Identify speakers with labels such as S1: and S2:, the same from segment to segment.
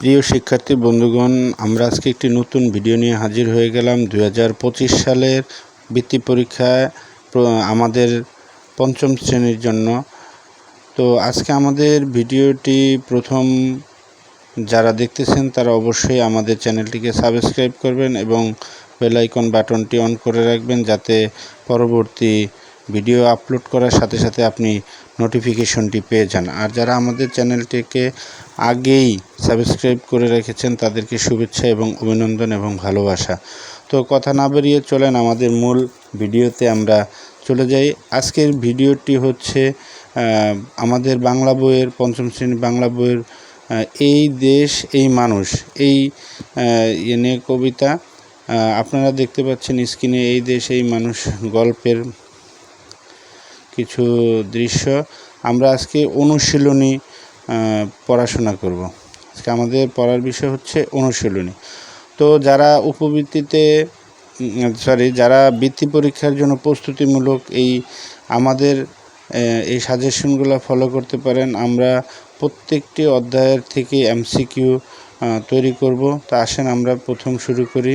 S1: প্রিয় শিক্ষার্থী, বন্ধুগণ, আমরা আজকে একটি নতুন ভিডিও নিয়ে হাজির হয়ে গেলাম। দু হাজার পঁচিশ সালের বৃত্তি পরীক্ষায় আমাদের পঞ্চম শ্রেণির জন্য। তো আজকে আমাদের ভিডিওটি প্রথম যারা দেখতেছেন, তারা অবশ্যই আমাদের চ্যানেলটিকে সাবস্ক্রাইব করবেন এবং বেল আইকন বাটনটি অন করে রাখবেন যাতে পরবর্তী ভিডিও আপলোড করার সাথে সাথে আপনি নোটিফিকেশনটি পেয়ে যান। আর যারা আমাদের চ্যানেলটিকে আগেই সাবস্ক্রাইব করে রেখেছেন তাদেরকে শুভেচ্ছা এবং অভিনন্দন এবং ভালোবাসা। তো কথা না বেরিয়ে চলেন আমাদের মূল ভিডিওতে আমরা চলে যাই। আজকের ভিডিওটি হচ্ছে আমাদের বাংলা বইয়ের পঞ্চম শ্রেণি বাংলা বইয়ের এই দেশ এই মানুষ এই আহ, ইয়ে কবিতা। আপনারা দেখতে পাচ্ছেন স্ক্রিনে এই দেশ এই মানুষ গল্পের কিছু দৃশ্য। আমরা আজকে অনুশীলনী পড়াশোনা করব। আজকে আমাদের পড়ার বিষয় হচ্ছে অনুশীলনী। তো যারা উপবৃত্তিতে সরি যারা বৃত্তি পরীক্ষার জন্য প্রস্তুতিমূলক এই আমাদের এই সাজেশনগুলো ফলো করতে পারেন, আমরা প্রত্যেকটি অধ্যায়ের থেকে এমসিকিউ তৈরি করব। তা আসেন আমরা প্রথম শুরু করি।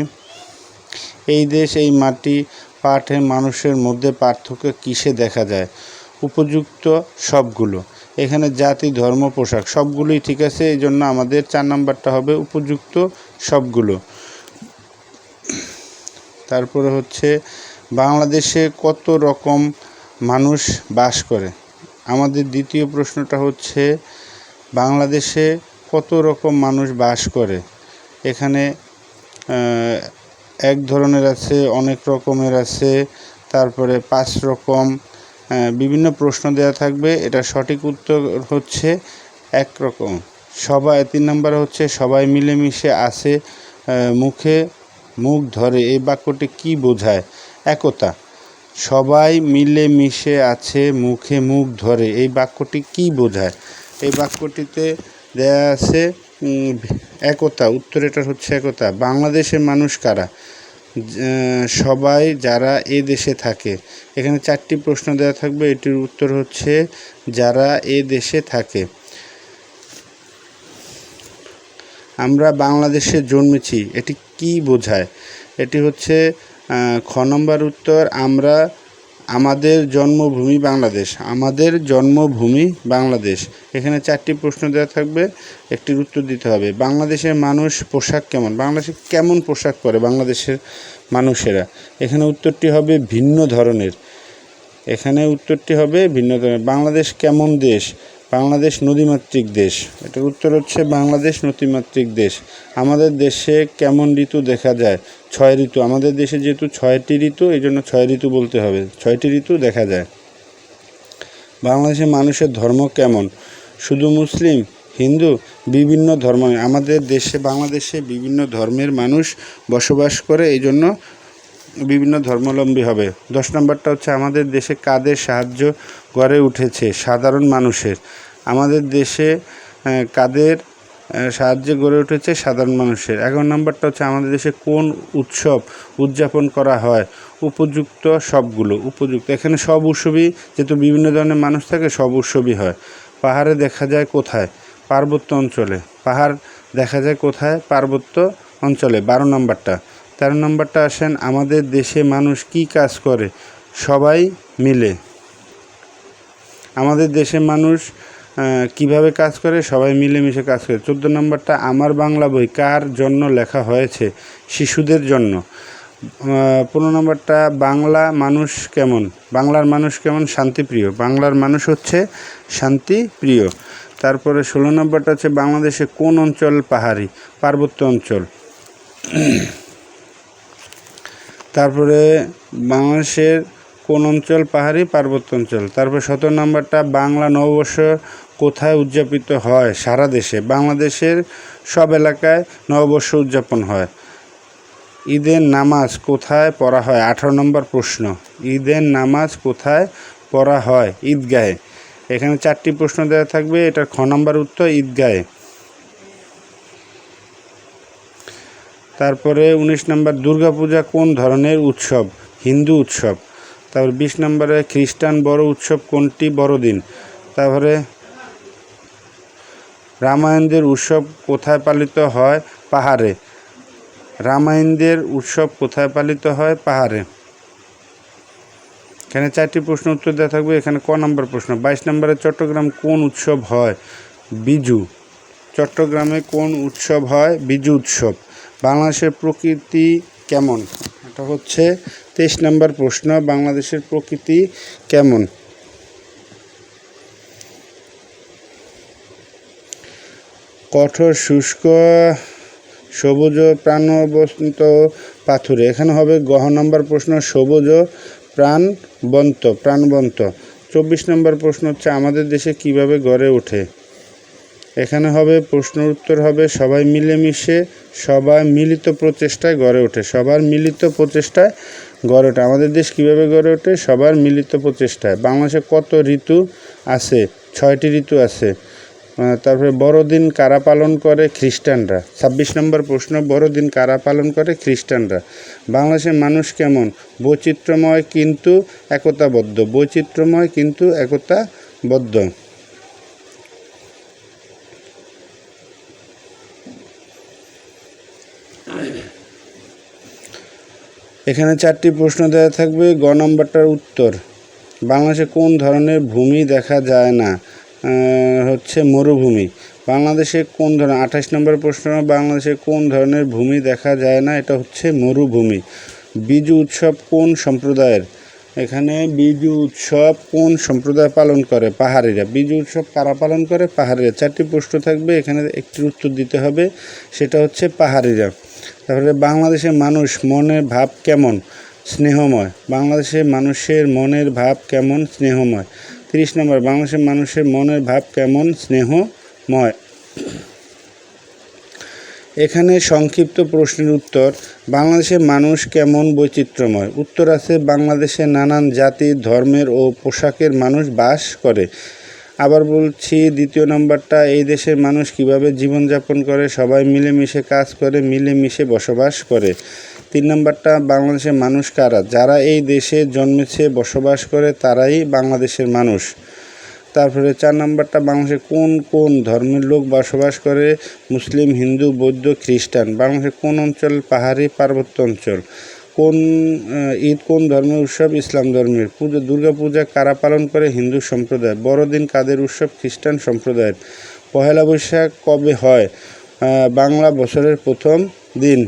S1: এই দেশ, এই মাটি পাঠে মানুষের মধ্যে পার্থক্য কিসে দেখা যায়? উপযুক্ত সবগুলো। এখানে জাতি, ধর্ম, পোশাক সবগুলোই ঠিক আছে এই জন্য আমাদের চার নাম্বারটা হবে উপযুক্ত সবগুলো। তারপরে হচ্ছে বাংলাদেশে কত রকম মানুষ বাস করে? আমাদের দ্বিতীয় প্রশ্নটা হচ্ছে বাংলাদেশে কত রকম মানুষ বাস করে? এখানে এক ধরনের আছে অনেক রকমের আছে তারপরে পাঁচ রকম বিভিন্ন প্রশ্ন দেওয়া থাকবে। এটা সঠিক উত্তর হচ্ছে এক রকম। সবাই তিন নম্বর হচ্ছে সবাই মিলেমিশে আহ, মুখে মুখ ধরে। এই বাক্যটি কি বোঝায়? একতা। সবাই মিলেমিশে আছে মুখে মুখ ধরে। এই বাক্যটি কি বোঝায়? এই বাক্যটিতে দেয়া আছে একতা। উত্তর এটা হচ্ছে একতা। বাংলাদেশের মানুষ কারা? সবাই যারা এ দেশে থাকে। এখানে চারটি প্রশ্ন দেওয়া থাকবে। এটির উত্তর হচ্ছে, যারা এ দেশে থাকে। আমরা বাংলাদেশে জন্মেছি। এটি কি বোঝায়? এটি হচ্ছে খ নম্বর উত্তর, আমরা আমাদের জন্মভূমি বাংলাদেশ। আমাদের জন্মভূমি বাংলাদেশ। এখানে চারটি প্রশ্ন দেওয়া থাকবে, একটির উত্তর দিতে হবে। বাংলাদেশের মানুষ পোশাক কেমন? বাংলাদেশে কেমন পোশাক পরে বাংলাদেশের মানুষেরা? এখানে উত্তরটি হবে ভিন্ন ধরনের। এখানে উত্তরটি হবে ভিন্ন ধরনের। বাংলাদেশ কেমন দেশ? বাংলাদেশ নদীমাতৃক দেশ। এটার উত্তর হচ্ছে বাংলাদেশ নদীমাতৃক দেশ। আমাদের দেশে কেমন ঋতু দেখা যায়? ছয় ঋতু। আমাদের দেশে যেহেতু ছয়টি ঋতু এই জন্য ছয় ঋতু বলতে হবে। ছয়টি ঋতু দেখা যায়। বাংলাদেশের মানুষের ধর্ম কেমন? শুধু মুসলিম, হিন্দু, বিভিন্ন ধর্ম আমাদের দেশে, বাংলাদেশে বিভিন্ন ধর্মের মানুষ বসবাস করে এই জন্য বিভিন্ন ধর্মাবলম্বী হবে। দশ নম্বরটা হচ্ছে, আমাদের দেশে কাদের সাহায্য গড়ে উঠেছে? সাধারণ মানুষের। আমাদের দেশে কাদের সাহায্যে গড়ে উঠেছে? সাধারণ মানুষের। এগারো নম্বরটা হচ্ছে, আমাদের দেশে কোন উৎসব উদযাপন করা হয়? উপযুক্ত সবগুলো, উপযুক্ত। এখানে সব উৎসবই, যেহেতু বিভিন্ন ধরনের মানুষ থাকে, সব উৎসবই হয়। পাহাড়ে দেখা যায় কোথায়? পার্বত্য অঞ্চলে। পাহাড় দেখা যায় কোথায়? পার্বত্য অঞ্চলে। বারো নম্বরটা। তেরো নম্বরটা আসেন, আমাদের দেশে মানুষ কি কাজ করে? সবাই মিলে। আমাদের দেশে মানুষ কীভাবে কাজ করে? সবাই মিলেমিশে কাজ করে। চোদ্দ নম্বরটা, আমার বাংলা বই কার জন্য লেখা হয়েছে? শিশুদের জন্য। পনেরো নম্বরটা, বাংলা মানুষ কেমন? বাংলার মানুষ কেমন? শান্তিপ্রিয়। বাংলার মানুষ হচ্ছে শান্তিপ্রিয়। তারপরে ষোলো নম্বরটা হচ্ছে, বাংলাদেশে কোন অঞ্চল পাহাড়ি? পার্বত্য অঞ্চল। তারপরে বাংলাদেশের কোন অঞ্চল? পাহাড়ি পার্বত্য অঞ্চল। তারপর সতেরো নম্বরটা, বাংলা নববর্ষ কোথায় উদযাপিত হয়? সারা দেশে। বাংলাদেশের সব এলাকায় নববর্ষ উদযাপন হয়। ঈদের নামাজ কোথায় পড়া হয়? আঠারো নম্বর প্রশ্ন। ঈদের নামাজ কোথায় পড়া হয়? ঈদগাহে। এখানে চারটি প্রশ্ন দেওয়া থাকবে। এটার খ নম্বর উত্তর, ঈদগাহে। তারপরে উনিশ নম্বর দুর্গাপূজা কোন ধরনের উৎসব? হিন্দু উৎসব। তারপর বিশ নম্বরে খ্রিস্টান বড় উৎসব কোনটি? বড়দিন। তারপরে রামায়ণদের উৎসব কোথায় পালিত হয়? পাহাড়ে। রামায়ণদের উৎসব কোথায় পালিত হয়? পাহাড়ে। এখানে চারটি প্রশ্ন উত্তর দেওয়া থাকবে। এখানে ক নম্বর প্রশ্ন? বাইশ নম্বরে চট্টগ্রাম কোন উৎসব হয়? বিজু। চট্টগ্রামে কোন উৎসব হয়? বিজু উৎসব। বাংলাদেশের প্রকৃতি কেমন? এটা হচ্ছে তেইশ নম্বর প্রশ্ন, বাংলাদেশের প্রকৃতি কেমন? কঠোর, শুষ্ক, সবুজ প্রাণবন্ত পাথুরে। এখানে হবে গহ নম্বর প্রশ্ন, সবুজ প্রাণবন্ত প্রাণবন্ত। চব্বিশ নম্বর প্রশ্ন হচ্ছে, আমাদের দেশে কীভাবে গড়ে ওঠে? এখানে হবে প্রশ্ন উত্তর হবে, সবাই মিলেমিশে, সবাই মিলিত প্রচেষ্টায় গড়ে ওঠে, সবার মিলিত প্রচেষ্টায় গড়ে ওঠে। আমাদের দেশ কীভাবে গড়ে ওঠে? সবার মিলিত প্রচেষ্টায়। বাংলাদেশে কত ঋতু আছে? ছয়টি ঋতু আছে। তারপরে বড়দিন কারা পালন করে? খ্রিস্টানরা। ছাব্বিশ নম্বর প্রশ্ন, বড়দিন কারা পালন করে? খ্রিস্টানরা। বাংলাদেশের মানুষ কেমন? বৈচিত্র্যময় কিন্তু একতাবদ্ধ। বৈচিত্র্যময় কিন্তু একতাবদ্ধ। এখানে চারটি প্রশ্ন দেওয়া থাকবে। গ নম্বরটার উত্তর। বাংলাদেশে কোন ধরনের ভূমি দেখা যায় না? হচ্ছে মরুভূমি। বাংলাদেশে কোন ধরনের আঠাশ নম্বর প্রশ্ন, বাংলাদেশে কোন ধরনের ভূমি দেখা যায় না? এটা হচ্ছে মরুভূমি। বিজু উৎসব কোন সম্প্রদায়ের? এখানে বিজু উৎসব কোন সম্প্রদায় পালন করে? পাহাড়িরা। বিজু উৎসব কারা পালন করে? পাহাড়িরা। চারটি প্রশ্ন থাকবে। এখানে একটি উত্তর দিতে হবে। সেটা হচ্ছে পাহাড়িরা। তারপরে বাংলাদেশের মানুষ মনের ভাব কেমন? স্নেহময়। বাংলাদেশের মানুষের মনের ভাব কেমন? স্নেহময়। তিরিশ নম্বর, বাংলাদেশের মানুষের মনের ভাব কেমন? স্নেহময়। এখানে সংক্ষিপ্ত প্রশ্নের উত্তর, বাংলাদেশের মানুষ কেমন বৈচিত্র্যময়? উত্তর আছে, বাংলাদেশে নানান জাতি, ধর্মের ও পোশাকের মানুষ বাস করে। আবার বলছি, দ্বিতীয় নম্বরটা, এই দেশের মানুষ কীভাবে জীবনযাপন করে? সবাই মিলেমিশে কাজ করে, মিলেমিশে বসবাস করে। তিন নম্বরটা, বাংলাদেশের মানুষ কারা? যারা এই দেশে জন্মেছে, বসবাস করে, তারাই বাংলাদেশের মানুষ। তারপরে চার নম্বরটা, বাংলাদেশে কোন কোন ধর্মের লোক বসবাস করে? মুসলিম, হিন্দু, বৌদ্ধ, খ্রিস্টান। বাংলাদেশের কোন অঞ্চল? পাহাড়ি, পার্বত্য অঞ্চল। কোন ঈদ কোন ধর্মের উৎসব? ইসলাম ধর্মের পুজো, দুর্গা পূজা কারা পালন করে? হিন্দু সম্প্রদায়। বড়দিন কাদের উৎসব? খ্রিস্টান সম্প্রদায়ের। পহেলা বৈশাখ কবে হয়? বাংলা বছরের প্রথম দিন।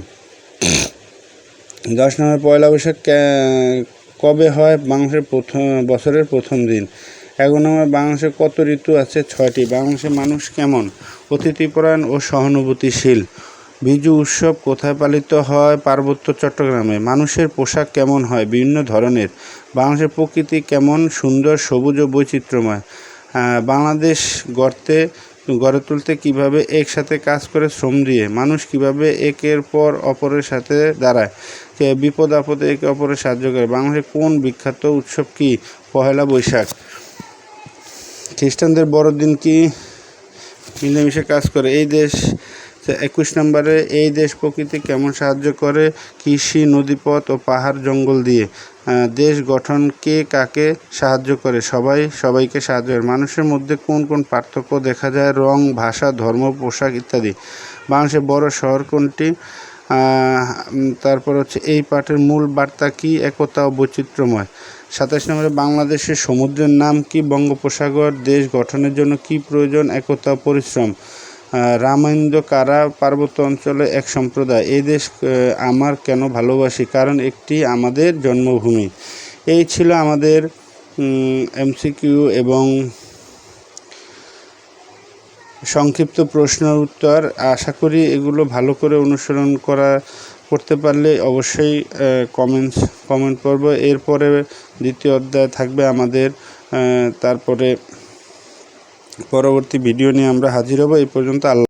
S1: দশ নম্বর পয়লা বৈশাখ কবে হয়? বাংলাদেশের প্রথম, বছরের প্রথম দিন। এগারো নম্বর, বাংলাদেশে কত ঋতু আছে? ছয়টি। বাংলাদেশের মানুষ কেমন? অতিথিপরায়ণ ও সহানুভূতিশীল। বিজু উৎসব কোথায় পালিত হয়? পার্বত্য চট্টগ্রামে। মানুষের পোশাক কেমন হয়? বিভিন্ন ধরনের। বাংলাদেশের প্রকৃতি কেমন? সুন্দর, সবুজ ও বৈচিত্র্যময়। বাংলাদেশ গড়তে, গড়ে তুলতে কীভাবে একসাথে কাজ করে শ্রম দিয়ে? মানুষ কীভাবে একের পর অপরের সাথে দাঁড়ায়? বিপদ আপদে একে অপরের সাহায্য করে? বাংলাদেশের কোন বিখ্যাত উৎসব কি? পহেলা বৈশাখ। খ্রিস্টানদের বড়দিন কি? মিলেমিশে কাজ করে। এই দেশ একুশ নম্বরে, এই দেশ প্রকৃতি কেমন সাহায্য করে? কৃষি, নদীপথ ও পাহাড় জঙ্গল দিয়ে। দেশ গঠন কে কাকে সাহায্য করে? সবাই, সবাইকে সাহায্য করে। মানুষের মধ্যে কোন কোন পার্থক্য দেখা যায়? রং, ভাষা, ধর্ম, পোশাক ইত্যাদি। বাংলাদেশের বড় শহর কোনটি? তারপর হচ্ছে এই পাঠের মূল বার্তা কি? একতা ও বৈচিত্র্যময়। সাতাশ নম্বরে, বাংলাদেশের সমুদ্রের নাম কি? বঙ্গোপসাগর, দেশ গঠনের জন্য কি প্রয়োজন? একতা পরিশ্রম। রামায়ণ, কারা, পার্বত্য অঞ্চলে এক সম্প্রদায়। এই দেশ আমার কেন ভালোবাসি? কারণ একটি আমাদের জন্মভূমি। এই ছিল আমাদের এমসিকিউ এবং সংক্ষিপ্ত প্রশ্নের উত্তর। আশা করি এগুলো ভালো করে অনুসরণ করা, করতে পারলে অবশ্যই কমেন্টস কমেন্ট করব এরপরে দ্বিতীয় অধ্যায় থাকবে আমাদের তারপরে পরবর্তী ভিডিও নিয়ে আমরা হাজির হব। এই পর্যন্ত আল্লাহ